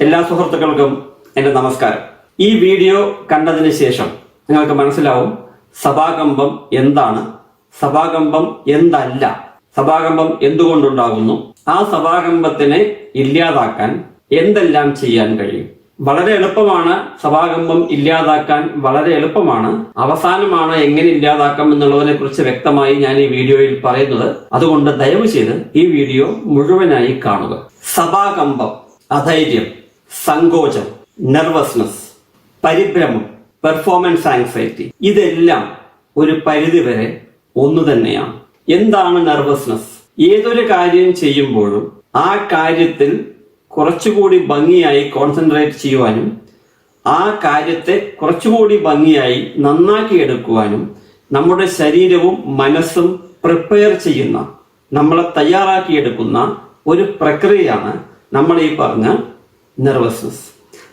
എല്ലാ സുഹൃത്തുക്കൾക്കും എന്റെ നമസ്കാരം. ഈ വീഡിയോ കണ്ടതിന് ശേഷം നിങ്ങൾക്ക് മനസ്സിലാവും സഭാകമ്പം എന്താണ്? സഭാകമ്പം എന്തല്ല? സഭാകമ്പം എന്തുകൊണ്ടുണ്ടാകുന്നു? ആ സഭാകമ്പത്തിനെ ഇല്ലാതാക്കാൻ എന്തെല്ലാം ചെയ്യാൻ കഴിയും? വളരെ എളുപ്പമാണ് സഭാകമ്പം ഇല്ലാതാക്കാൻ വളരെ എളുപ്പമാണ്. അവസാനമാണ് എങ്ങനെ ഇല്ലാതാക്കാം എന്നുള്ളതിനെ കുറിച്ച് വ്യക്തമായി ഞാൻ ഈ വീഡിയോയിൽ പറയുന്നത്. അതുകൊണ്ട് ദയവ് ചെയ്ത് ഈ വീഡിയോ മുഴുവനായി കാണുക. സഭാകമ്പം അധൈര്യം. സങ്കോചം നെർവസ്നെസ് പരിഭ്രമം പെർഫോമൻസ് ആങ്സൈറ്റി ഇതെല്ലാം ഒരു പരിധിവരെ ഒന്നു തന്നെയാണ്. എന്താണ് നെർവസ്നെസ് ഏതൊരു കാര്യം ചെയ്യുമ്പോഴും ആ കാര്യത്തിൽ കുറച്ചുകൂടി ഭംഗിയായി കോൺസെൻട്രേറ്റ് ചെയ്യുവാനും ആ കാര്യത്തെ കുറച്ചുകൂടി ഭംഗിയായി നന്നാക്കി എടുക്കുവാനും നമ്മുടെ ശരീരവും മനസ്സും പ്രിപ്പയർ ചെയ്യുന്ന നമ്മളെ തയ്യാറാക്കിയെടുക്കുന്ന ഒരു പ്രക്രിയയാണ് നമ്മൾ ഈ പറഞ്ഞ നെർവസ്നെസ്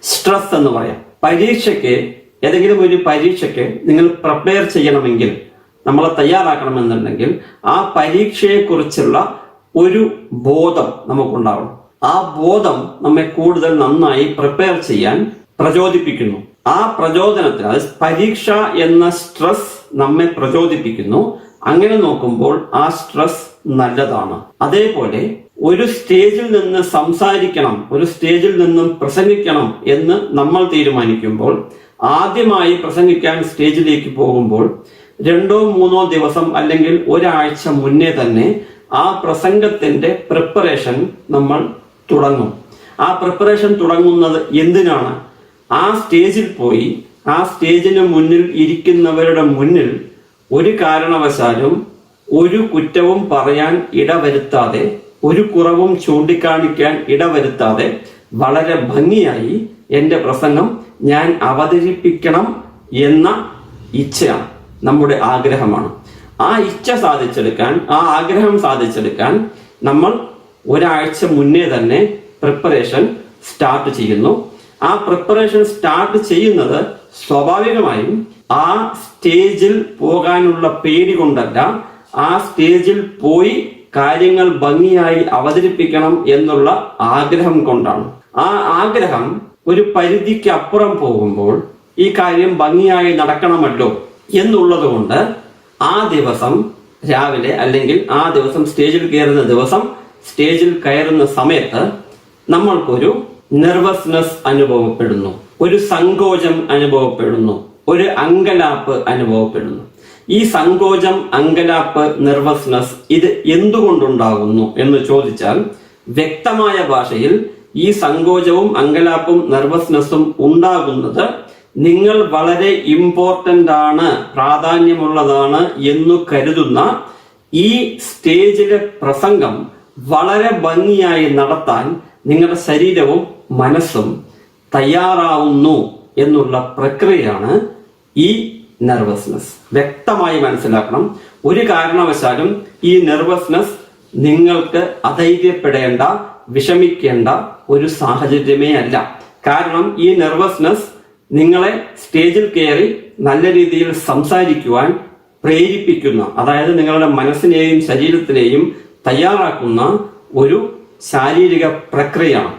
സ്ട്രെസ് എന്ന് പറയാം. പരീക്ഷയ്ക്ക് ഏതെങ്കിലും ഒരു പരീക്ഷയ്ക്ക് നിങ്ങൾ പ്രിപ്പയർ ചെയ്യണമെങ്കിൽ നമ്മളെ തയ്യാറാക്കണമെന്നുണ്ടെങ്കിൽ ആ പരീക്ഷയെക്കുറിച്ചുള്ള ഒരു ബോധം നമുക്കുണ്ടാവണം. ആ ബോധം നമ്മെ കൂടുതൽ നന്നായി പ്രിപ്പയർ ചെയ്യാൻ പ്രചോദിപ്പിക്കുന്നു. ആ പ്രചോദനത്തിന് അത് പരീക്ഷ എന്ന സ്ട്രെസ് നമ്മെ പ്രചോദിപ്പിക്കുന്നു. അങ്ങനെ നോക്കുമ്പോൾ ആ സ്ട്രെസ് നല്ലതാണ്. അതേപോലെ ഒരു സ്റ്റേജിൽ നിന്ന് സംസാരിക്കണം ഒരു സ്റ്റേജിൽ നിന്നും പ്രസംഗിക്കണം എന്ന് നമ്മൾ തീരുമാനിക്കുമ്പോൾ ആദ്യമായി പ്രസംഗിക്കാൻ സ്റ്റേജിലേക്ക് പോകുമ്പോൾ രണ്ടോ മൂന്നോ ദിവസം അല്ലെങ്കിൽ ഒരാഴ്ച മുന്നേ തന്നെ ആ പ്രസംഗത്തിന്റെ പ്രിപ്പറേഷൻ നമ്മൾ തുടങ്ങും. ആ പ്രിപ്പറേഷൻ തുടങ്ങുന്നത് എന്തിനാണ്? ആ സ്റ്റേജിൽ പോയി ആ സ്റ്റേജിന് മുന്നിൽ ഇരിക്കുന്നവരുടെ മുന്നിൽ ഒരു കാരണവശാലും ഒരു കുറ്റവും പറയാൻ ഇടവരുത്താതെ ഒരു കുറവും ചൂണ്ടിക്കാണിക്കാൻ ഇടവരുത്താതെ വളരെ ഭംഗിയായി എന്റെ പ്രസംഗം ഞാൻ അവതരിപ്പിക്കണം എന്ന ഇച്ഛയാണ് നമ്മുടെ ആഗ്രഹമാണ്. ആ ഇച്ഛ സാധിച്ചെടുക്കാൻ ആ ആഗ്രഹം സാധിച്ചെടുക്കാൻ നമ്മൾ ഒരാഴ്ച മുന്നേ തന്നെ പ്രിപ്പറേഷൻ സ്റ്റാർട്ട് ചെയ്യുന്നു. ആ പ്രിപ്പറേഷൻ സ്റ്റാർട്ട് ചെയ്യുന്നത് സ്വാഭാവികമായും ആ സ്റ്റേജിൽ പോകാനുള്ള പേടി കൊണ്ടല്ല ആ സ്റ്റേജിൽ പോയി കാര്യങ്ങൾ ഭംഗിയായി അവതരിപ്പിക്കണം എന്നുള്ള ആഗ്രഹം കൊണ്ടാണ്. ആ ആഗ്രഹം ഒരു പരിധിക്ക് അപ്പുറം പോകുമ്പോൾ ഈ കാര്യം ഭംഗിയായി നടക്കണമല്ലോ എന്നുള്ളത് കൊണ്ട് ആ ദിവസം രാവിലെ അല്ലെങ്കിൽ ആ ദിവസം സ്റ്റേജിൽ കയറുന്ന ദിവസം സ്റ്റേജിൽ കയറുന്ന സമയത്ത് നമ്മൾക്കൊരു നെർവസ്നെസ് അനുഭവപ്പെടുന്നു. ഒരു സങ്കോചം അനുഭവപ്പെടുന്നു. ഒരു അങ്കലാപ്പ് അനുഭവപ്പെടുന്നു. ഈ സങ്കോചം അങ്കലാപ്പ് നെർവസ്നെസ് ഇത് എന്തുകൊണ്ടുണ്ടാകുന്നു എന്ന് ചോദിച്ചാൽ വ്യക്തമായ ഭാഷയിൽ ഈ സങ്കോചവും അങ്കലാപ്പും നെർവസ്നെസ്സും ഉണ്ടാകുന്നത് നിങ്ങൾ വളരെ ഇമ്പോർട്ടന്റ് ആണ് പ്രാധാന്യമുള്ളതാണ് എന്ന് കരുതുന്ന ഈ സ്റ്റേജിലെ പ്രസംഗം വളരെ ഭംഗിയായി നടത്താൻ നിങ്ങളുടെ ശരീരവും മനസ്സും തയ്യാറാവുന്നു എന്നുള്ള പ്രക്രിയയാണ് ഈ നെർവസ്നെസ് വ്യക്തമായി മനസ്സിലാക്കണം. ഒരു കാരണവശാലും ഈ നെർവസ്നെസ് നിങ്ങൾക്ക് അധൈര്യപ്പെടേണ്ട വിഷമിക്കേണ്ട ഒരു സാഹചര്യമേ അല്ല. കാരണം ഈ നെർവസ്നെസ് നിങ്ങളെ സ്റ്റേജിൽ കയറി നല്ല രീതിയിൽ സംസാരിക്കുവാൻ പ്രേരിപ്പിക്കുന്ന അതായത് നിങ്ങളുടെ മനസ്സിനെയും ശരീരത്തിനെയും തയ്യാറാക്കുന്ന ഒരു ശാരീരിക പ്രക്രിയയാണ്.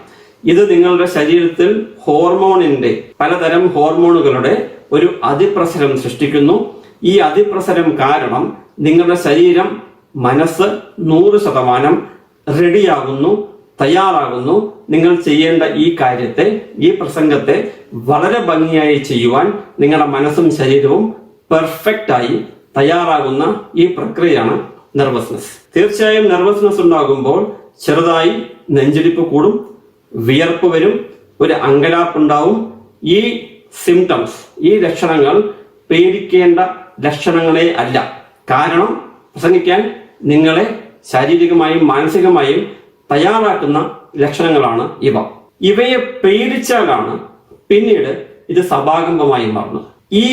ഇത് നിങ്ങളുടെ ശരീരത്തിൽ ഹോർമോണിന്റെ പലതരം ഹോർമോണുകളുടെ ഒരു അതിപ്രസരം സൃഷ്ടിക്കുന്നു. ഈ അതിപ്രസരം കാരണം നിങ്ങളുടെ ശരീരം മനസ്സ് നൂറ് ശതമാനം റെഡിയാകുന്നു തയ്യാറാകുന്നു. നിങ്ങൾ ചെയ്യേണ്ട ഈ കാര്യത്തെ ഈ പ്രസംഗത്തെ വളരെ ഭംഗിയായി ചെയ്യുവാൻ നിങ്ങളുടെ മനസ്സും ശരീരവും പെർഫെക്റ്റ് ആയി തയ്യാറാകുന്ന ഈ പ്രക്രിയയാണ് നെർവസ്നെസ് തീർച്ചയായും നെർവസ്നെസ് ഉണ്ടാകുമ്പോൾ ചെറുതായി നെഞ്ചിടിപ്പ് കൂടും വിയർപ്പ് വരും ഒരു അങ്കലാപ്പുണ്ടാവും. ഈ സിംറ്റംസ് ഈ ലക്ഷണങ്ങൾ പേടിക്കേണ്ട ലക്ഷണങ്ങളെ അല്ല. കാരണം പ്രസംഗിക്കാൻ നിങ്ങളെ ശാരീരികമായും മാനസികമായും തയ്യാറാക്കുന്ന ലക്ഷണങ്ങളാണ് ഇവ. ഇവയെ പേടിച്ചാലാണ് പിന്നീട് ഇത് സഭാകമ്പമായി മാറുന്നത്. ഈ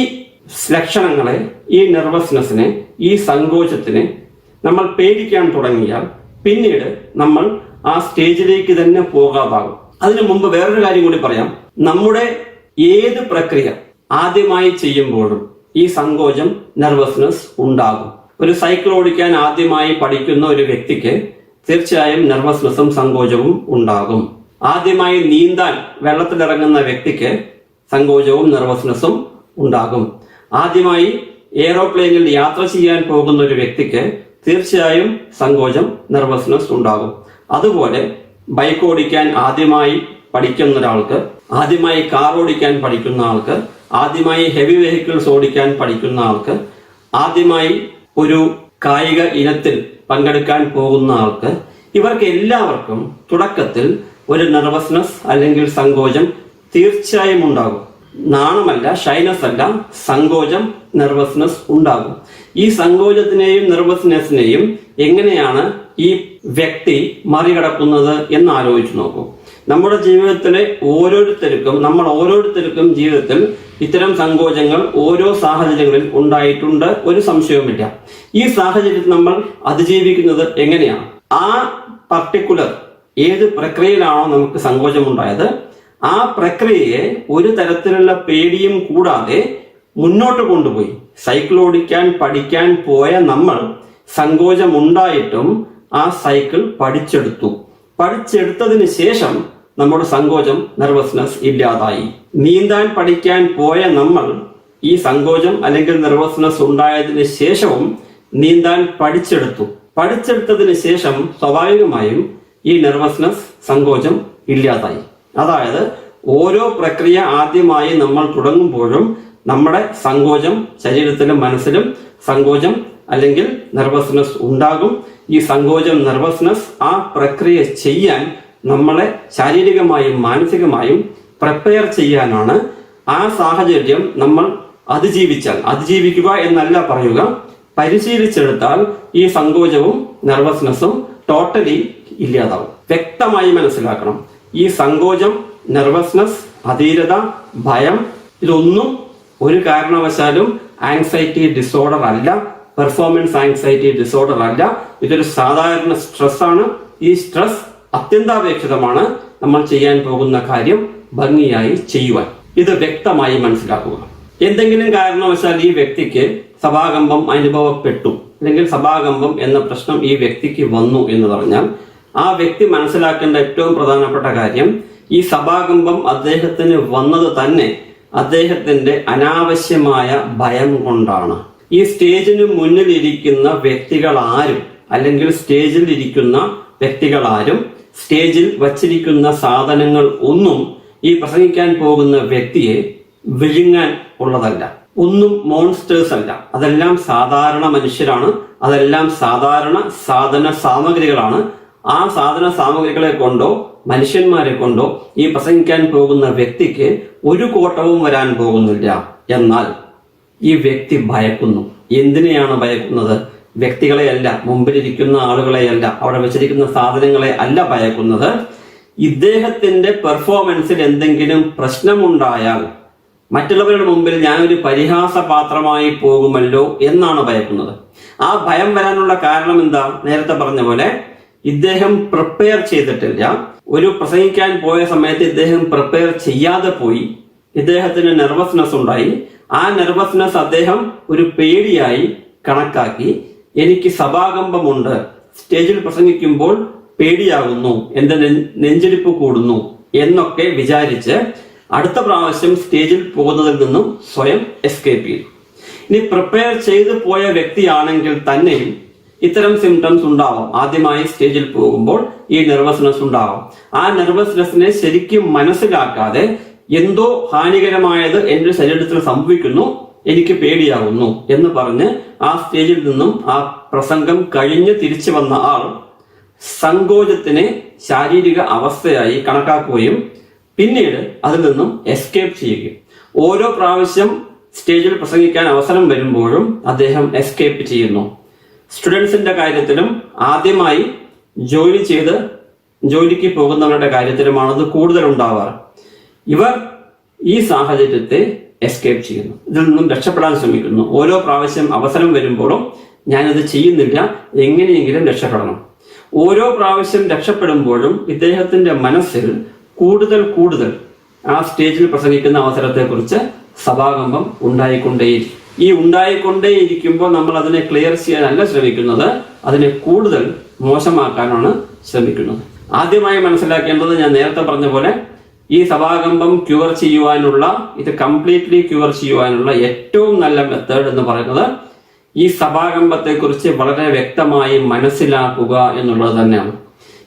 ലക്ഷണങ്ങളെ ഈ നെർവസ്നെസ്സിനെ ഈ സങ്കോചത്തിനെ നമ്മൾ പേടിക്കാൻ തുടങ്ങിയാൽ പിന്നീട് നമ്മൾ ആ സ്റ്റേജിലേക്ക് തന്നെ പോകാതാകും. അതിനു മുമ്പ് വേറൊരു കാര്യം കൂടി പറയാം. നമ്മുടെ ഏത് പ്രക്രിയ ആദ്യമായി ചെയ്യുമ്പോഴും ഈ സങ്കോചം നെർവസ്നെസ് ഉണ്ടാകും. ഒരു സൈക്കിൾ ഓടിക്കാൻ ആദ്യമായി പഠിക്കുന്ന ഒരു വ്യക്തിക്ക് തീർച്ചയായും നെർവസ്നെസ്സും സങ്കോചവും ഉണ്ടാകും. ആദ്യമായി നീന്താൻ വെള്ളത്തിലിറങ്ങുന്ന വ്യക്തിക്ക് സങ്കോചവും നെർവസ്നെസ്സും ഉണ്ടാകും. ആദ്യമായി എയ്റോപ്ലെയിനിൽ യാത്ര ചെയ്യാൻ പോകുന്ന ഒരു വ്യക്തിക്ക് തീർച്ചയായും സങ്കോചം നെർവസ്നെസ് ഉണ്ടാകും. അതുപോലെ ബൈക്ക് ഓടിക്കാൻ ആദ്യമായി പഠിക്കുന്ന ഒരാൾക്ക് ആദ്യമായി കാർ ഓടിക്കാൻ പഠിക്കുന്ന ആൾക്ക് ആദ്യമായി ഹെവി വെഹിക്കിൾസ് ഓടിക്കാൻ പഠിക്കുന്ന ആൾക്ക് ആദ്യമായി ഒരു കായിക ഇനത്തിൽ പങ്കെടുക്കാൻ പോകുന്ന ആൾക്ക് ഇവർക്ക് എല്ലാവർക്കും തുടക്കത്തിൽ ഒരു നെർവസ്നെസ് അല്ലെങ്കിൽ സങ്കോചം തീർച്ചയായും ഉണ്ടാകും. നാണമല്ല ഷൈനസ് അല്ല സങ്കോചം നെർവസ്നെസ് ഉണ്ടാകും. ഈ സങ്കോചത്തിനെയും നെർവസ്നെസ്സിനെയും എങ്ങനെയാണ് ഈ വ്യക്തി മറികടക്കുന്നത് എന്ന് ആലോചിച്ച് നോക്കൂ. നമ്മുടെ ജീവിതത്തിലെ ഓരോരുത്തർക്കും നമ്മൾ ഓരോരുത്തർക്കും ജീവിതത്തിൽ ഇത്തരം സങ്കോചങ്ങൾ ഓരോ സാഹചര്യങ്ങളിൽ ഉണ്ടായിട്ടുണ്ട്. ഒരു സംശയവുമില്ല. ഈ സാഹചര്യത്തിൽ നമ്മൾ അതിജീവിക്കുന്നത് എങ്ങനെയാണ്? ആ പർട്ടിക്കുലർ ഏത് പ്രക്രിയയിലാണോ നമുക്ക് സങ്കോചമുണ്ടായത് ആ പ്രക്രിയയെ ഒരു തരത്തിലുള്ള പേടിയും കൂടാതെ മുന്നോട്ട് കൊണ്ടുപോയി. സൈക്കിൾ ഓടിക്കാൻ പഠിക്കാൻ പോയ നമ്മൾ സങ്കോചമുണ്ടായിട്ടും ആ സൈക്കിൾ പഠിച്ചെടുത്തു. പഠിച്ചെടുത്തതിന് ശേഷം നമ്മുടെ സങ്കോചം നെർവസ്നെസ് ഇല്ലാതായി. നീന്താൻ പഠിക്കാൻ പോയ നമ്മൾ ഈ സങ്കോചം അല്ലെങ്കിൽ നെർവസ്നെസ് ഉണ്ടായതിന് ശേഷവും നീന്താൻ പഠിച്ചെടുത്തു. പഠിച്ചെടുത്തതിന് ശേഷം സ്വാഭാവികമായും ഈ നെർവസ്നെസ് സങ്കോചം ഇല്ലാതായി. അതായത് ഓരോ പ്രക്രിയ ആദ്യമായി നമ്മൾ തുടങ്ങുമ്പോഴും നമ്മുടെ സങ്കോചം ശരീരത്തിലും മനസ്സിലും സങ്കോചം അല്ലെങ്കിൽ നെർവസ്നെസ് ഉണ്ടാകും. ഈ സങ്കോചം നെർവസ്നെസ് ആ പ്രക്രിയ ചെയ്യാൻ നമ്മളെ ശാരീരികമായും മാനസികമായും പ്രിപ്പയർ ചെയ്യാനാണ് ആ സാഹചര്യം നമ്മൾ അതിജീവിച്ചാൽ അതിജീവിക്കുക എന്നല്ല പറയുക പരിശീലിച്ചെടുത്താൽ ഈ സങ്കോചവും നെർവസ്നെസ്സും ടോട്ടലി ഇല്ലാതാവും. വ്യക്തമായി മനസ്സിലാക്കണം. ഈ സങ്കോചം നെർവസ്നെസ് അധീരത ഭയം ഇതൊന്നും ഒരു കാരണവശാലും ആങ്സൈറ്റി ഡിസോർഡർ അല്ല പെർഫോമൻസ് ആങ്സൈറ്റി ഡിസോർഡർ അല്ല. ഇതൊരു സാധാരണ സ്ട്രെസ് ആണ്. ഈ സ്ട്രെസ് അത്യന്താപേക്ഷിതമാണ് നമ്മൾ ചെയ്യാൻ പോകുന്ന കാര്യം ഭംഗിയായി ചെയ്യുവാൻ. ഇത് വ്യക്തമായി മനസ്സിലാക്കുക. എന്തെങ്കിലും കാരണവശാൽ ഈ വ്യക്തിക്ക് സഭാകമ്പം അനുഭവപ്പെട്ടു. അല്ലെങ്കിൽ സഭാകമ്പം എന്ന പ്രശ്നം ഈ വ്യക്തിക്ക് വന്നു എന്ന് പറഞ്ഞാൽ ആ വ്യക്തി മനസ്സിലാക്കേണ്ട ഏറ്റവും പ്രധാനപ്പെട്ട കാര്യം ഈ സഭാകമ്പം അദ്ദേഹത്തിന് വന്നത് തന്നെ അദ്ദേഹത്തിന്റെ അനാവശ്യമായ ഭയം കൊണ്ടാണ്. ഈ സ്റ്റേജിന് മുന്നിൽ ഇരിക്കുന്ന വ്യക്തികൾ ആരും അല്ലെങ്കിൽ സ്റ്റേജിൽ ഇരിക്കുന്ന വ്യക്തികൾ ആരും സ്റ്റേജിൽ വച്ചിരിക്കുന്ന സാധനങ്ങൾ ഒന്നും ഈ പ്രസംഗിക്കാൻ പോകുന്ന വ്യക്തിയെ വിഴുങ്ങാൻ ഉള്ളതല്ല. ഒന്നും മോൺസ്റ്റേഴ്സ് അല്ല. അതെല്ലാം സാധാരണ മനുഷ്യരാണ്. അതെല്ലാം സാധാരണ സാധന സാമഗ്രികളാണ്. ആ സാധന സാമഗ്രികളെ കൊണ്ടോ മനുഷ്യന്മാരെ കൊണ്ടോ ഈ പ്രസംഗിക്കാൻ പോകുന്ന വ്യക്തിക്ക് ഒരു കോട്ടവും വരാൻ പോകുന്നില്ല. എന്നാൽ ഈ വ്യക്തി ഭയക്കുന്നു. എന്തിനെയാണ് ഭയക്കുന്നത്? വ്യക്തികളെയല്ല മുമ്പിലിരിക്കുന്ന ആളുകളെയല്ല അവിടെ വെച്ചിരിക്കുന്ന സാധനങ്ങളെ അല്ല ഭയക്കുന്നത്. ഇദ്ദേഹത്തിന്റെ പെർഫോമൻസിൽ എന്തെങ്കിലും പ്രശ്നമുണ്ടായാൽ മറ്റുള്ളവരുടെ മുമ്പിൽ ഞാനൊരു പരിഹാസ പാത്രമായി പോകുമല്ലോ എന്നാണ് ഭയക്കുന്നത്. ആ ഭയം വരാനുള്ള കാരണം എന്താ? നേരത്തെ പറഞ്ഞ പോലെ ഇദ്ദേഹം പ്രിപ്പയർ ചെയ്തിട്ടില്ല. ഒരു പ്രസംഗിക്കാൻ പോയ സമയത്ത് ഇദ്ദേഹം പ്രിപ്പയർ ചെയ്യാതെ പോയി. ഇദ്ദേഹത്തിന് നെർവസ്നെസ് ഉണ്ടായി. ആ നെർവസ്നെസ് അദ്ദേഹം ഒരു പേടിയായി കണക്കാക്കി. എനിക്ക് സഭാകമ്പമുണ്ട്. സ്റ്റേജിൽ പ്രസംഗിക്കുമ്പോൾ പേടിയാകുന്നു. എന്റെ നെഞ്ചിടിപ്പ് കൂടുന്നു എന്നൊക്കെ വിചാരിച്ച് അടുത്ത പ്രാവശ്യം സ്റ്റേജിൽ പോകുന്നതിൽ നിന്നും സ്വയം എസ്കേപ്പ് ചെയ്തു. ഇനി പ്രിപ്പയർ ചെയ്തു പോയ വ്യക്തിയാണെങ്കിൽ തന്നെയും ഇത്തരം സിംറ്റംസ് ഉണ്ടാവും. ആദ്യമായി സ്റ്റേജിൽ പോകുമ്പോൾ ഈ നെർവസ്നെസ് ഉണ്ടാവും. ആ നെർവസ്നെസ്സിനെ ശരിക്കും മനസ്സിലാക്കാതെ എന്തോ ഹാനികരമായത് എന്റെ ശരീരത്തിൽ സംഭവിക്കുന്നു എനിക്ക് പേടിയാകുന്നു എന്ന് പറഞ്ഞ് ആ സ്റ്റേജിൽ നിന്നും ആ പ്രസംഗം കഴിഞ്ഞ് തിരിച്ചു വന്ന ആൾ സങ്കോചത്തിനെ ശാരീരിക അവസ്ഥയായി കണക്കാക്കുകയും പിന്നീട് അതിൽ നിന്നും എസ്കേപ്പ് ചെയ്യുകയും. ഓരോ പ്രാവശ്യം സ്റ്റേജിൽ പ്രസംഗിക്കാൻ അവസരം വരുമ്പോഴും അദ്ദേഹം എസ്കേപ്പ് ചെയ്യുന്നു. സ്റ്റുഡൻസിന്റെ കാര്യത്തിലും ആദ്യമായി ജോലി ചെയ്ത് ജോലിക്ക് പോകുന്നവരുടെ കാര്യത്തിലുമാണത് കൂടുതൽ ഉണ്ടാവാറ് ഇവർ ഈ സാഹചര്യത്തെ എസ്കേപ്പ് ചെയ്യുന്നു. ഇതിൽ നിന്നും രക്ഷപ്പെടാൻ ശ്രമിക്കുന്നു. ഓരോ പ്രാവശ്യം അവസരം വരുമ്പോഴും ഞാനത് ചെയ്യുന്നില്ല. എങ്ങനെയെങ്കിലും രക്ഷപ്പെടണം. ഓരോ പ്രാവശ്യം രക്ഷപ്പെടുമ്പോഴും ഇദ്ദേഹത്തിന്റെ മനസ്സിൽ കൂടുതൽ കൂടുതൽ ആ സ്റ്റേജിൽ പ്രസംഗിക്കുന്ന അവസരത്തെക്കുറിച്ച് സഭാകമ്പം ഉണ്ടായിക്കൊണ്ടേയിരിക്കും. ഈ ഉണ്ടായിക്കൊണ്ടേയിരിക്കുമ്പോൾ നമ്മൾ അതിനെ ക്ലിയർ ചെയ്യാനല്ല ശ്രമിക്കുന്നത്. അതിനെ കൂടുതൽ മോശമാക്കാനാണ് ശ്രമിക്കുന്നത്. ആദ്യമായി മനസ്സിലാക്കേണ്ടത് ഞാൻ നേരത്തെ പറഞ്ഞ പോലെ ഈ സഭാകമ്പം ക്യൂർ ചെയ്യുവാനുള്ള ഇത് കംപ്ലീറ്റ്ലി ക്യൂർ ചെയ്യുവാനുള്ള ഏറ്റവും നല്ല മെത്തേഡ് എന്ന് പറയുന്നത് ഈ സഭാകമ്പത്തെ കുറിച്ച് വളരെ വ്യക്തമായി മനസ്സിലാക്കുക എന്നുള്ളത് തന്നെയാണ്.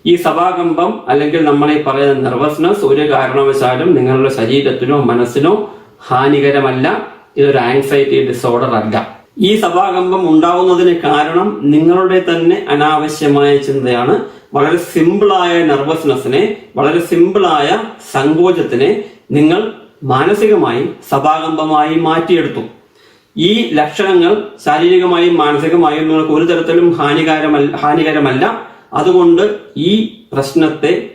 ഈ സഭാകമ്പം അല്ലെങ്കിൽ നമ്മൾ ഈ പറയുന്ന നെർവസ്നെസ് ഒരു കാരണവശാലും നിങ്ങളുടെ ശരീരത്തിനോ മനസ്സിനോ ഹാനികരമല്ല ഇതൊരു ആങ്സൈറ്റി ഡിസോർഡർ അല്ല. ഈ സഭാകമ്പം ഉണ്ടാവുന്നതിന് കാരണം നിങ്ങളുടെ തന്നെ അനാവശ്യമായ ചിന്തയാണ്. വളരെ സിമ്പിളായ നെർവസ്നെസ്സിനെ വളരെ സിമ്പിളായ സങ്കോചത്തിനെ നിങ്ങൾ മാനസികമായി സഭാകമ്പമായി മാറ്റിയെടുത്തു. ഈ ലക്ഷണങ്ങൾ ശാരീരികമായും മാനസികമായും നിങ്ങൾക്ക് ഒരു തരത്തിലും ഹാനികരമല്ല ഹാനികരമല്ല. അതുകൊണ്ട് ഈ പ്രശ്നത്തെ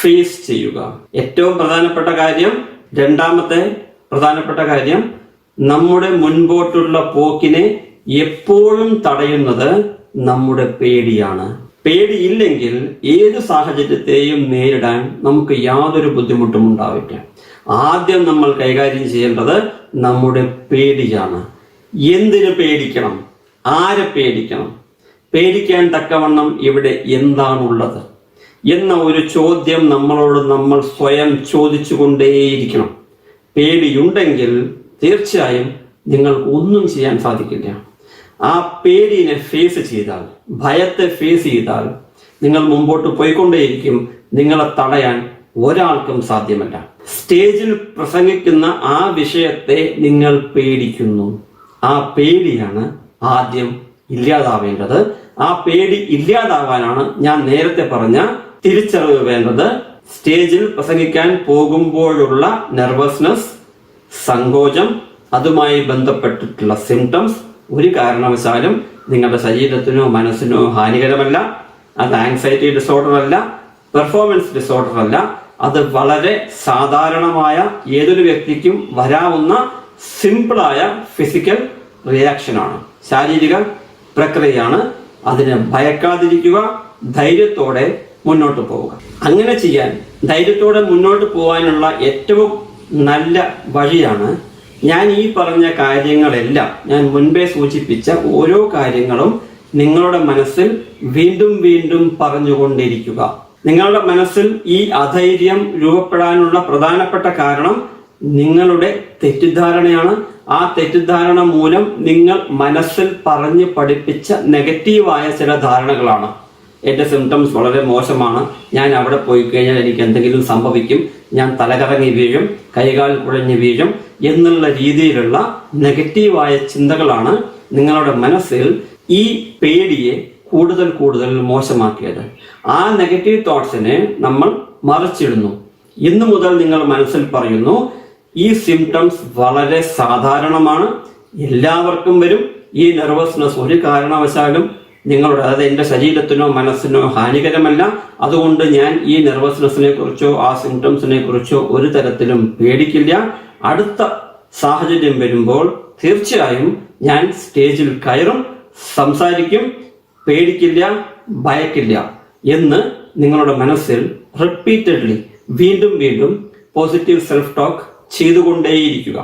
ഫേസ് ചെയ്യുക. ഏറ്റവും പ്രധാനപ്പെട്ട കാര്യം രണ്ടാമത്തെ പ്രധാനപ്പെട്ട കാര്യം നമ്മുടെ മുൻപോട്ടുള്ള പോക്കിനെ എപ്പോഴും തടയുന്നത് നമ്മുടെ പേടിയാണ്. പേടിയില്ലെങ്കിൽ ഏത് സാഹചര്യത്തെയും നേരിടാൻ നമുക്ക് യാതൊരു ബുദ്ധിമുട്ടും ഉണ്ടാവില്ല. ആദ്യം നമ്മൾ കൈകാര്യം ചെയ്യേണ്ടത് നമ്മുടെ പേടിയാണ്. എന്തിനു പേടിക്കണം? ആരെ പേടിക്കണം? പേടിക്കാൻ തക്കവണ്ണം ഇവിടെ എന്താണുള്ളത്? എന്ന ഒരു ചോദ്യം നമ്മളോട് നമ്മൾ സ്വയം ചോദിച്ചുകൊണ്ടേയിരിക്കണം. പേടിയുണ്ടെങ്കിൽ തീർച്ചയായും നിങ്ങൾക്ക് ഒന്നും ചെയ്യാൻ സാധിക്കില്ല. ആ പേടിനെ ഫേസ് ചെയ്താൽ ഭയത്തെ ഫേസ് ചെയ്താൽ നിങ്ങൾ മുമ്പോട്ട് പോയിക്കൊണ്ടേയിരിക്കും. നിങ്ങളെ തടയാൻ ഒരാൾക്കും സാധ്യമല്ല. സ്റ്റേജിൽ പ്രസംഗിക്കുന്ന ആ വിഷയത്തെ നിങ്ങൾ പേടിക്കുന്നു. ആ പേടിയാണ് ആദ്യം ഇല്ലാതാവേണ്ടത്. ആ പേടി ഇല്ലാതാവാനാണ് ഞാൻ നേരത്തെ പറഞ്ഞ തിരിച്ചറിവ് വേണ്ടത്. സ്റ്റേജിൽ പ്രസംഗിക്കാൻ പോകുമ്പോഴുള്ള നെർവസ്നെസ് സങ്കോചം അതുമായി ബന്ധപ്പെട്ടിട്ടുള്ള സിംറ്റംസ് ഒരു കാരണവശാലും നിങ്ങളുടെ ശരീരത്തിനോ മനസ്സിനോ ഹാനികരമല്ല അത് ആങ്സൈറ്റി ഡിസോർഡർ അല്ല പെർഫോമൻസ് ഡിസോർഡർ അല്ല. അത് വളരെ സാധാരണമായ ഏതൊരു വ്യക്തിക്കും വരാവുന്ന സിമ്പിളായ ഫിസിക്കൽ റിയാക്ഷനാണ് ശാരീരിക പ്രക്രിയയാണ്. അതിനെ ഭയക്കാതിരിക്കുക ധൈര്യത്തോടെ മുന്നോട്ട് പോവുക. അങ്ങനെ ചെയ്യാൻ ധൈര്യത്തോടെ മുന്നോട്ട് പോകാനുള്ള ഏറ്റവും നല്ല വഴിയാണ് ഞാൻ ഈ പറഞ്ഞ കാര്യങ്ങളെല്ലാം ഞാൻ മുൻപേ സൂചിപ്പിച്ച ഓരോ കാര്യങ്ങളും നിങ്ങളുടെ മനസ്സിൽ വീണ്ടും വീണ്ടും പറഞ്ഞുകൊണ്ടിരിക്കുക. നിങ്ങളുടെ മനസ്സിൽ ഈ അധൈര്യം രൂപപ്പെടാനുള്ള പ്രധാനപ്പെട്ട കാരണം നിങ്ങളുടെ തെറ്റിദ്ധാരണയാണ്. ആ തെറ്റിദ്ധാരണ മൂലം നിങ്ങൾ മനസ്സിൽ പറഞ്ഞ് പഠിപ്പിച്ച നെഗറ്റീവായ ചില ധാരണകളാണ്. എന്റെ സിംറ്റംസ് വളരെ മോശമാണ്. ഞാൻ അവിടെ പോയി കഴിഞ്ഞാൽ എനിക്ക് എന്തെങ്കിലും സംഭവിക്കും. ഞാൻ തലകറങ്ങി വീഴും. കൈകാൽ കുഴഞ്ഞു വീഴും. എന്നുള്ള രീതിയിലുള്ള നെഗറ്റീവായ ചിന്തകളാണ് നിങ്ങളുടെ മനസ്സിൽ ഈ പേടിയെ കൂടുതൽ കൂടുതൽ മോശമാക്കിയത്. ആ നെഗറ്റീവ് തോട്ട്സിനെ നമ്മൾ മറിച്ചിടുന്നു. ഇന്നു മുതൽ നിങ്ങൾ മനസ്സിൽ പറയുന്നു ഈ സിംറ്റംസ് വളരെ സാധാരണമാണ്. എല്ലാവർക്കും വരും. ഈ നെർവസ്നെസ് ഒരു കാരണവശാലും നിങ്ങളുടെ അതായത് എന്റെ ശരീരത്തിനോ മനസ്സിനോ ഹാനികരമല്ല. അതുകൊണ്ട് ഞാൻ ഈ നെർവസ്നെസ്സിനെ കുറിച്ചോ ആ സിംറ്റംസിനെ കുറിച്ചോ ഒരു തരത്തിലും പേടിക്കില്ല. അടുത്ത സാഹചര്യം വരുമ്പോൾ തീർച്ചയായും ഞാൻ സ്റ്റേജിൽ കയറും സംസാരിക്കും പേടിക്കില്ല ഭയക്കില്ല എന്ന് നിങ്ങളുടെ മനസ്സിൽ റിപ്പീറ്റഡ്ലി വീണ്ടും വീണ്ടും പോസിറ്റീവ് സെൽഫ് ടോക്ക് ചെയ്തുകൊണ്ടേയിരിക്കുക.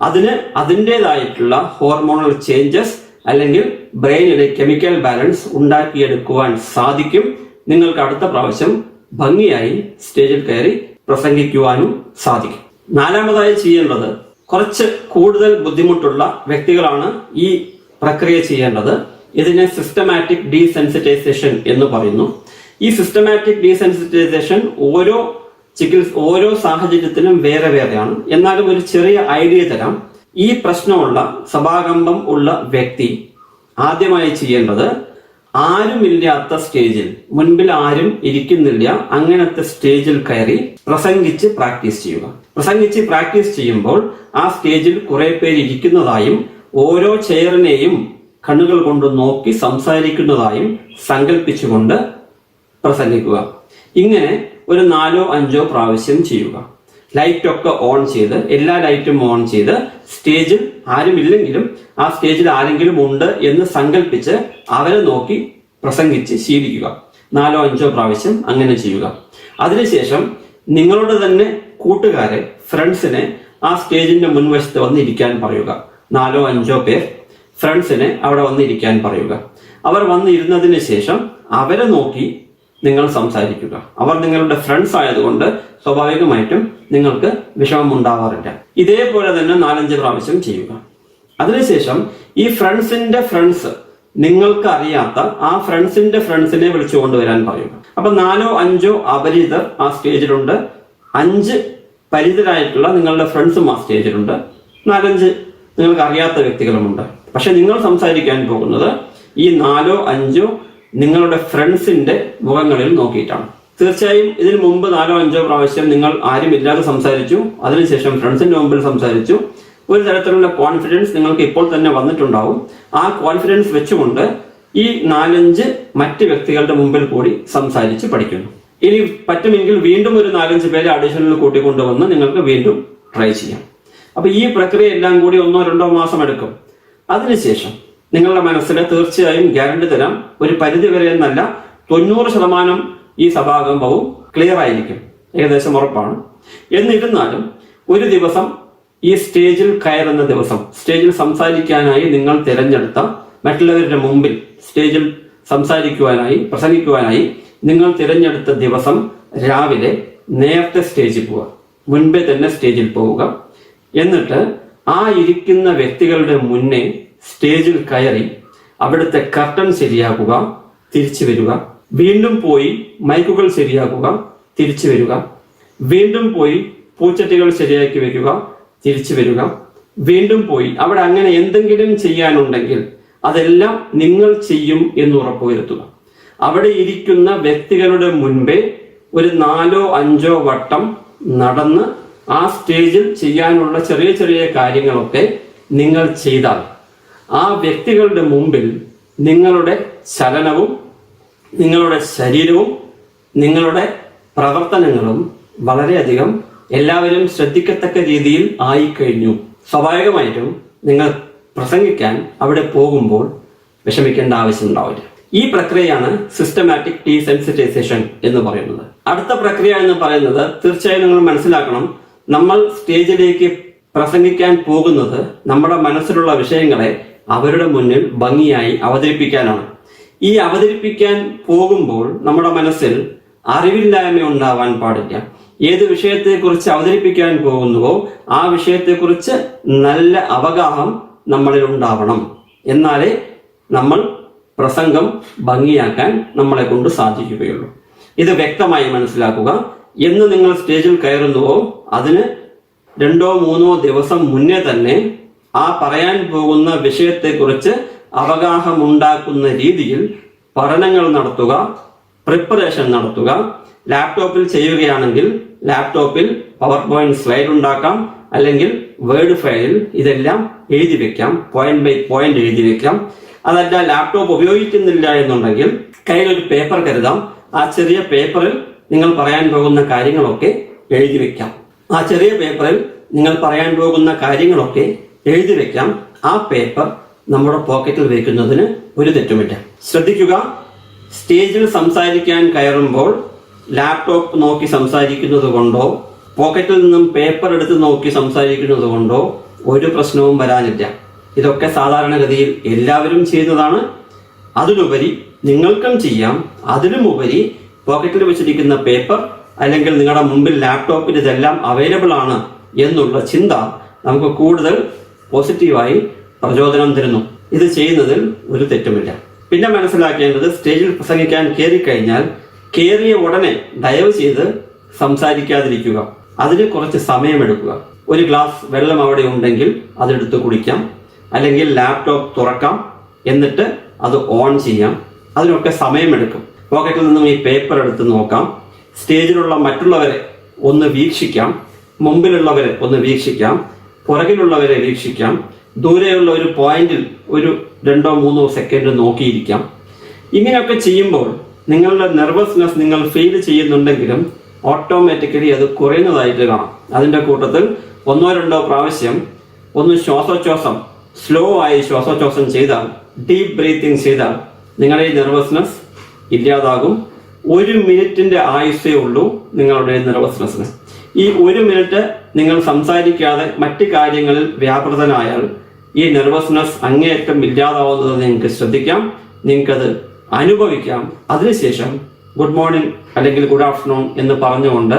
അതിന് അതിന്റെതായിട്ടുള്ള ഹോർമോണൽ ചേഞ്ചസ് അല്ലെങ്കിൽ ബ്രെയിനിലെ കെമിക്കൽ ബാലൻസ് ഉണ്ടാക്കിയെടുക്കുവാൻ സാധിക്കും. നിങ്ങൾക്ക് അടുത്ത പ്രാവശ്യം ഭംഗിയായി സ്റ്റേജിൽ കയറി പ്രസംഗിക്കുവാനും സാധിക്കും. നാലാമതായി ചെയ്യേണ്ടത് കുറച്ച് കൂടുതൽ ബുദ്ധിമുട്ടുള്ള വ്യക്തികളാണ് ഈ പ്രക്രിയ ചെയ്യേണ്ടത്. ഇതിനെ സിസ്റ്റമാറ്റിക് ഡീസെൻസിറ്റൈസേഷൻ എന്ന് പറയുന്നു. ഈ സിസ്റ്റമാറ്റിക് ഡീസെൻസിറ്റൈസേഷൻ ഓരോ ചികിത്സ ഓരോ സാഹചര്യത്തിലും വേറെ വേറെയാണ്. എന്നാലും ഒരു ചെറിയ ഐഡിയ തരാം. ഈ പ്രശ്നമുള്ള സഭാകമ്പം ഉള്ള വ്യക്തി ആദ്യമായി ചെയ്യേണ്ടത് ആരുമില്ലാത്ത സ്റ്റേജിൽ മുൻപിൽ ആരും ഇരിക്കുന്നില്ല അങ്ങനത്തെ സ്റ്റേജിൽ കയറി പ്രസംഗിച്ച് പ്രാക്ടീസ് ചെയ്യുക. പ്രസംഗിച്ച് പ്രാക്ടീസ് ചെയ്യുമ്പോൾ ആ സ്റ്റേജിൽ കുറെ പേര് ഇരിക്കുന്നതായും ഓരോ ചെയറിനെയും കണ്ണുകൾ കൊണ്ട് നോക്കി സംസാരിക്കുന്നതായും സങ്കല്പിച്ചുകൊണ്ട് പ്രസംഗിക്കുക. ഇങ്ങനെ ഒരു നാലോ അഞ്ചോ പ്രാവശ്യം ചെയ്യുക. ലൈറ്റ് ഒക്കെ ഓൺ ചെയ്ത് എല്ലാ ലൈറ്റും ഓൺ ചെയ്ത് സ്റ്റേജിൽ ആരുമില്ലെങ്കിലും ആ സ്റ്റേജിൽ ആരെങ്കിലും ഉണ്ട് എന്ന് സങ്കല്പിച്ച് അവരെ നോക്കി പ്രസംഗിച്ച് ശീലിക്കുക. നാലോ അഞ്ചോ പ്രാവശ്യം അങ്ങനെ ചെയ്യുക. അതിനുശേഷം നിങ്ങളോട് തന്നെ കൂട്ടുകാരെ ഫ്രണ്ട്സിനെ ആ സ്റ്റേജിന്റെ മുൻവശത്ത് വന്നിരിക്കാൻ പറയുക. നാലോ അഞ്ചോ പേർ ഫ്രണ്ട്സിനെ അവിടെ വന്നിരിക്കാൻ പറയുക. അവർ വന്നിരുന്നതിന് ശേഷം അവരെ നോക്കി നിങ്ങൾ സംസാരിക്കുക. അവർ നിങ്ങളുടെ ഫ്രണ്ട്സ് ആയതുകൊണ്ട് സ്വാഭാവികമായിട്ടും നിങ്ങൾക്ക് വിഷമം ഉണ്ടാവാറില്ല ഇതേപോലെ തന്നെ നാലഞ്ച് പ്രാവശ്യം ചെയ്യുക. അതിനുശേഷം ഈ ഫ്രണ്ട്സിന്റെ ഫ്രണ്ട്സ് നിങ്ങൾക്ക് അറിയാത്ത ആ ഫ്രണ്ട്സിന്റെ ഫ്രണ്ട്സിനെ വിളിച്ചു കൊണ്ടുവരാൻ പറയുക. അപ്പൊ നാലോ അഞ്ചോ അപരിചിതർ ആ സ്റ്റേജിലുണ്ട്. അഞ്ച് പരിചിതരായിട്ടുള്ള നിങ്ങളുടെ ഫ്രണ്ട്സും ആ സ്റ്റേജിലുണ്ട് നാലഞ്ച് നിങ്ങൾക്ക് അറിയാത്ത വ്യക്തികളുമുണ്ട്. പക്ഷെ നിങ്ങൾ സംസാരിക്കാൻ പോകുന്നത് ഈ നാലോ അഞ്ചോ നിങ്ങളുടെ ഫ്രണ്ട്സിന്റെ മുഖങ്ങളിൽ നോക്കിയിട്ടാണ്. തീർച്ചയായും ഇതിനു മുമ്പ് നാലോ അഞ്ചോ പ്രാവശ്യം നിങ്ങൾ ആരും ആരുമില്ലാതെ സംസാരിച്ചു. അതിനുശേഷം ഫ്രണ്ട്സിന്റെ മുമ്പിൽ സംസാരിച്ചു. ഒരു തരത്തിലുള്ള കോൺഫിഡൻസ് നിങ്ങൾക്ക് ഇപ്പോൾ തന്നെ വന്നിട്ടുണ്ടാവും. ആ കോൺഫിഡൻസ് വെച്ചുകൊണ്ട് ഈ നാലഞ്ച് മറ്റ് വ്യക്തികളുടെ മുമ്പിൽ കൂടി സംസാരിച്ച് പഠിക്കുന്നു. ഇനി പറ്റുമെങ്കിൽ വീണ്ടും ഒരു നാലഞ്ച് പേരെ അഡീഷണൽ കൂട്ടിക്കൊണ്ടുവന്ന് നിങ്ങൾക്ക് വീണ്ടും ട്രൈ ചെയ്യാം. അപ്പൊ ഈ പ്രക്രിയ എല്ലാം കൂടി ഒന്നോ രണ്ടോ മാസം എടുക്കും. അതിനുശേഷം നിങ്ങളുടെ മനസ്സിൽ തീർച്ചയായും ഗ്യാരണ്ടി തരാം ഒരു പരിധി വരെ എന്നല്ല തൊണ്ണൂറ് ശതമാനം ഈ സഭാകമ്പവും ക്ലിയർ ആയിരിക്കും. ഏകദേശം ഉറപ്പാണ്. എന്നിരുന്നാലും ഒരു ദിവസം ഈ സ്റ്റേജിൽ കയറുന്ന ദിവസം സ്റ്റേജിൽ സംസാരിക്കാനായി നിങ്ങൾ തിരഞ്ഞെടുത്ത മറ്റുള്ളവരുടെ മുമ്പിൽ സ്റ്റേജിൽ സംസാരിക്കുവാനായി പ്രസംഗിക്കുവാനായി നിങ്ങൾ തിരഞ്ഞെടുത്ത ദിവസം രാവിലെ നേരത്തെ സ്റ്റേജിൽ പോവുക. മുൻപേ തന്നെ സ്റ്റേജിൽ പോവുക. എന്നിട്ട് ആ ഇരിക്കുന്ന വ്യക്തികളുടെ മുന്നേ സ്റ്റേജിൽ കയറി അവിടുത്തെ കർട്ടൻ ശരിയാക്കുക തിരിച്ചു വരിക. വീണ്ടും പോയി മൈക്കുകൾ ശരിയാക്കുക തിരിച്ചു വരിക. വീണ്ടും പോയി പൂച്ചട്ടികൾ ശരിയാക്കി വരിക തിരിച്ചു വരിക. വീണ്ടും പോയി അവിടെ അങ്ങനെ എന്തെങ്കിലും ചെയ്യാനുണ്ടെങ്കിൽ അതെല്ലാം നിങ്ങൾ ചെയ്യും എന്ന് ഉറപ്പുവരുത്തുക. അവിടെ ഇരിക്കുന്ന വ്യക്തികളുടെ മുൻപേ ഒരു നാലോ അഞ്ചോ വട്ടം നടന്ന് ആ സ്റ്റേജിൽ ചെയ്യാനുള്ള ചെറിയ ചെറിയ കാര്യങ്ങളൊക്കെ നിങ്ങൾ ചെയ്താൽ ആ വ്യക്തികളുടെ മുമ്പിൽ നിങ്ങളുടെ ചലനവും നിങ്ങളുടെ ശരീരവും നിങ്ങളുടെ പ്രവർത്തനങ്ങളും വളരെയധികം എല്ലാവരും ശ്രദ്ധിക്കത്തക്ക രീതിയിൽ ആയിക്കഴിഞ്ഞു. സ്വാഭാവികമായിട്ടും നിങ്ങൾ പ്രസംഗിക്കാൻ അവിടെ പോകുമ്പോൾ വിഷമിക്കേണ്ട ആവശ്യമുണ്ടാവില്ല. ഈ പ്രക്രിയയാണ് സിസ്റ്റമാറ്റിക് ഡീസെൻസിറ്റൈസേഷൻ എന്ന് പറയുന്നത്. അടുത്ത പ്രക്രിയ എന്ന് പറയുന്നത് തീർച്ചയായും നിങ്ങൾ മനസ്സിലാക്കണം നമ്മൾ സ്റ്റേജിലേക്ക് പ്രസംഗിക്കാൻ പോകുന്നത് നമ്മുടെ മനസ്സിലുള്ള വിഷയങ്ങളെ അവരുടെ മുന്നിൽ ഭംഗിയായി അവതരിപ്പിക്കാനാണ്. ഈ അവതരിപ്പിക്കാൻ പോകുമ്പോൾ നമ്മുടെ മനസ്സിൽ അറിവില്ലായ്മ ഉണ്ടാവാൻ പാടില്ല. ഏത് വിഷയത്തെക്കുറിച്ച് അവതരിപ്പിക്കാൻ പോകുന്നുവോ ആ വിഷയത്തെക്കുറിച്ച് നല്ല അവഗാഹം നമ്മളിൽ ഉണ്ടാവണം. എന്നാലേ നമ്മൾ പ്രസംഗം ഭംഗിയാക്കാൻ നമ്മളെ കൊണ്ട് സാധിക്കുകയുള്ളൂ. ഇത് വ്യക്തമായി മനസ്സിലാക്കുക. എന്ന് നിങ്ങൾ സ്റ്റേജിൽ കയറുന്നുവോ അതിന് രണ്ടോ മൂന്നോ ദിവസം മുന്നേ തന്നെ ആ പറയാൻ പോകുന്ന വിഷയത്തെക്കുറിച്ച് അവഗാഹമുണ്ടാക്കുന്ന രീതിയിൽ പഠനങ്ങൾ നടത്തുക പ്രിപ്പറേഷൻ നടത്തുക. ലാപ്ടോപ്പിൽ ചെയ്യുകയാണെങ്കിൽ ലാപ്ടോപ്പിൽ പവർ പോയിന്റ് സ്ലൈഡ് ഉണ്ടാക്കാം അല്ലെങ്കിൽ വേർഡ് ഫയലിൽ ഇതെല്ലാം എഴുതി വെക്കാം പോയിന്റ് ബൈ പോയിന്റ് എഴുതി വെക്കാം. അതല്ല ലാപ്ടോപ്പ് ഉപയോഗിക്കുന്നില്ല എന്നുണ്ടെങ്കിൽ കയ്യിലൊരു പേപ്പർ കരുതാം. ആ ചെറിയ പേപ്പറിൽ നിങ്ങൾ പറയാൻ പോകുന്ന കാര്യങ്ങളൊക്കെ എഴുതി വെക്കാം. ആ ചെറിയ പേപ്പറിൽ നിങ്ങൾ പറയാൻ പോകുന്ന കാര്യങ്ങളൊക്കെ എഴുതി വെക്കാം. ആ പേപ്പർ നമ്മുടെ പോക്കറ്റിൽ വെക്കുന്നതിന് ഒരു തെറ്റുമില്ല. ശ്രദ്ധിക്കുക സ്റ്റേജിൽ സംസാരിക്കാൻ കയറുമ്പോൾ ലാപ്ടോപ്പ് നോക്കി സംസാരിക്കുന്നത് കൊണ്ടോ പോക്കറ്റിൽ നിന്നും പേപ്പർ എടുത്ത് നോക്കി സംസാരിക്കുന്നത് കൊണ്ടോ ഒരു പ്രശ്നവും വരാനില്ല. ഇതൊക്കെ സാധാരണഗതിയിൽ എല്ലാവരും ചെയ്യുന്നതാണ്. അതിലുപരി നിങ്ങൾക്കും ചെയ്യാം. അതിലുമുപരി പോക്കറ്റിൽ വെച്ചിരിക്കുന്ന പേപ്പർ അല്ലെങ്കിൽ നിങ്ങളുടെ മുമ്പിൽ ലാപ്ടോപ്പിൽ ഇതെല്ലാം അവൈലബിൾ ആണ് എന്നുള്ള ചിന്ത നമുക്ക് കൂടുതൽ പോസിറ്റീവായി പ്രചോദനം തരുന്നു. ഇത് ചെയ്യുന്നതിൽ ഒരു തെറ്റുമില്ല. പിന്നെ മനസ്സിലാക്കേണ്ടത് സ്റ്റേജിൽ പ്രസംഗിക്കാൻ കയറിക്കഴിഞ്ഞാൽ കയറിയ ഉടനെ ദയവ് ചെയ്ത് സംസാരിക്കാതിരിക്കുക. അതിന് കുറച്ച് സമയമെടുക്കുക. ഒരു ഗ്ലാസ് വെള്ളം അവിടെ ഉണ്ടെങ്കിൽ അതെടുത്ത് കുടിക്കാം. അല്ലെങ്കിൽ ലാപ്ടോപ്പ് തുറക്കാം എന്നിട്ട് അത് ഓൺ ചെയ്യാം. അതിനൊക്കെ സമയമെടുക്കും. പോക്കറ്റിൽ നിന്നും ഈ പേപ്പർ എടുത്ത് നോക്കാം. സ്റ്റേജിലുള്ള മറ്റുള്ളവരെ ഒന്ന് വീക്ഷിക്കാം. മുമ്പിലുള്ളവരെ ഒന്ന് വീക്ഷിക്കാം. പുറകിലുള്ളവരെ വീക്ഷിക്കാം. ദൂരെയുള്ള ഒരു പോയിന്റിൽ ഒരു രണ്ടോ മൂന്നോ സെക്കൻഡ് നോക്കിയിരിക്കാം. ഇങ്ങനെയൊക്കെ ചെയ്യുമ്പോൾ നിങ്ങളുടെ നെർവസ്നെസ് നിങ്ങൾ ഫീൽ ചെയ്യുന്നുണ്ടെങ്കിലും ഓട്ടോമാറ്റിക്കലി അത് കുറയുന്നതായിട്ട് കാണാം. അതിന്റെ കൂട്ടത്തിൽ ഒന്നോ രണ്ടോ പ്രാവശ്യം ഒന്ന് ശ്വാസോച്ഛ്വാസം സ്ലോ ആയി ശ്വാസോച്ഛ്വാസം ചെയ്താൽ ഡീപ് ബ്രീത്തിങ് ചെയ്താൽ നിങ്ങളുടെ ഈ നെർവസ്നെസ് ഇല്ലാതാകും. ഒരു മിനിറ്റിന്റെ ആയുസ്സേ ഉള്ളൂ നിങ്ങളുടെ നെർവസ്നെസ്സിന് ഈ ഒരു മിനിറ്റ് നിങ്ങൾ സംസാരിക്കാതെ മറ്റു കാര്യങ്ങളിൽ വ്യാപൃതനായാൽ ഈ നെർവസ്നെസ് അങ്ങേയറ്റം ഇല്ലാതാവുന്നത് നിങ്ങൾക്ക് ശ്രദ്ധിക്കാം നിങ്ങൾക്കത് അനുഭവിക്കാം. അതിനുശേഷം ഗുഡ് മോർണിംഗ് അല്ലെങ്കിൽ ഗുഡ് ആഫ്റ്റർനൂൺ എന്ന് പറഞ്ഞുകൊണ്ട്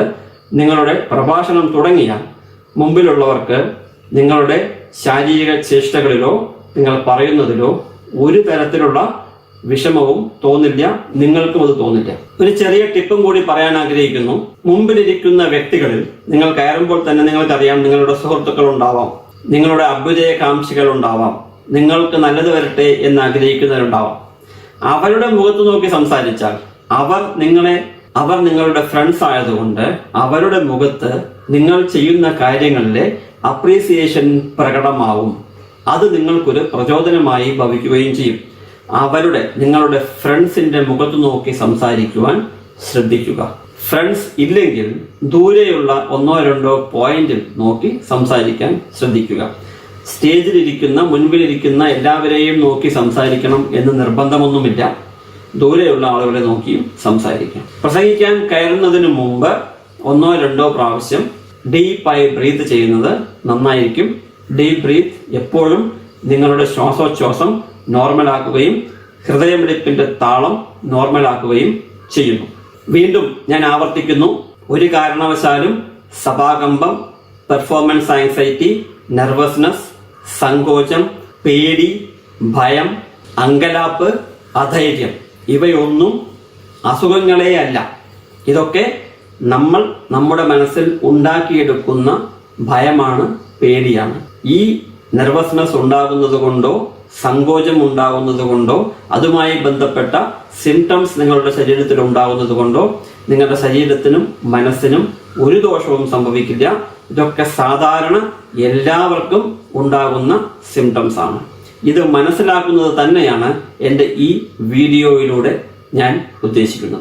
നിങ്ങളുടെ പ്രഭാഷണം തുടങ്ങിയാൽ മുമ്പിലുള്ളവർക്ക് നിങ്ങളുടെ ശാരീരിക ചേഷ്ടകളിലോ നിങ്ങൾ പറയുന്നതിലോ ഒരു തരത്തിലുള്ള വിഷമവും തോന്നില്ല നിങ്ങൾക്കും അത് തോന്നില്ല. ഒരു ചെറിയ ടിപ്പും കൂടി പറയാൻ ആഗ്രഹിക്കുന്നു. മുമ്പിലിരിക്കുന്ന വ്യക്തികളിൽ നിങ്ങൾ കയറുമ്പോൾ തന്നെ നിങ്ങൾക്കറിയാം നിങ്ങളുടെ സുഹൃത്തുക്കൾ ഉണ്ടാവാം നിങ്ങളുടെ അഭ്യുദയകാംക്ഷികൾ ഉണ്ടാവാം നിങ്ങൾക്ക് നല്ലത് വരട്ടെ എന്ന് ആഗ്രഹിക്കുന്നവരുണ്ടാവാം അവരുടെ മുഖത്ത് നോക്കി സംസാരിച്ചാൽ അവർ നിങ്ങളെ അവർ നിങ്ങളുടെ ഫ്രണ്ട്സ് ആയതുകൊണ്ട് അവരുടെ മുഖത്ത് നിങ്ങൾ ചെയ്യുന്ന കാര്യങ്ങളിലെ അപ്രീസിയേഷൻ പ്രകടമാവും. അത് നിങ്ങൾക്കൊരു പ്രചോദനമായി ഭവിക്കുകയും ചെയ്യും. അവരുടെ നിങ്ങളുടെ ഫ്രണ്ട്സിന്റെ മുഖത്ത് നോക്കി സംസാരിക്കുവാൻ ശ്രദ്ധിക്കുക. ഫ്രണ്ട്സ് ഇല്ലെങ്കിൽ ദൂരെയുള്ള ഒന്നോ രണ്ടോ പോയിന്റിൽ നോക്കി സംസാരിക്കാൻ ശ്രദ്ധിക്കുക. സ്റ്റേജിലിരിക്കുന്ന മുൻപിലിരിക്കുന്ന എല്ലാവരെയും നോക്കി സംസാരിക്കണം എന്ന് നിർബന്ധമൊന്നുമില്ല. ദൂരെയുള്ള ആളുകളെ നോക്കിയും സംസാരിക്കാം. പ്രസംഗിക്കാൻ കയറുന്നതിന് മുമ്പ് ഒന്നോ രണ്ടോ പ്രാവശ്യം ഡീപ്പായി ബ്രീത്ത് ചെയ്യുന്നത് നന്നായിരിക്കും. ഡീപ് ബ്രീത്ത് എപ്പോഴും നിങ്ങളുടെ ശ്വാസോച്ഛ്വാസം നോർമലാക്കുകയും ഹൃദയമിടിപ്പിന്റെ താളം നോർമലാക്കുകയും ചെയ്യുന്നു. വീണ്ടും ഞാൻ ആവർത്തിക്കുന്നു. ഒരു കാരണവശാലും സഭാകമ്പം പെർഫോമൻസ് ആൻസൈറ്റി നെർവസ്നെസ് സങ്കോചം പേടി ഭയം അങ്കലാപ്പ് അധൈര്യം ഇവയൊന്നും അസുഖങ്ങളെയല്ല. ഇതൊക്കെ നമ്മൾ നമ്മുടെ മനസ്സിൽ ഉണ്ടാക്കിയെടുക്കുന്ന ഭയമാണ് പേടിയാണ്. ഈ നെർവസ്നെസ് ഉണ്ടാകുന്നത് കൊണ്ടോ സങ്കോചം ഉണ്ടാകുന്നത് കൊണ്ടോ അതുമായി ബന്ധപ്പെട്ട സിംറ്റംസ് നിങ്ങളുടെ ശരീരത്തിൽ ഉണ്ടാകുന്നത് കൊണ്ടോ നിങ്ങളുടെ ശരീരത്തിനും മനസ്സിനും ഒരു ദോഷവും സംഭവിക്കില്ല. ഇതൊക്കെ സാധാരണ എല്ലാവർക്കും ഉണ്ടാകുന്ന സിംറ്റംസ് ആണ്. ഇത് മനസ്സിലാക്കുന്നത് തന്നെയാണ് എന്റെ ഈ വീഡിയോയിലൂടെ ഞാൻ ഉദ്ദേശിക്കുന്നത്.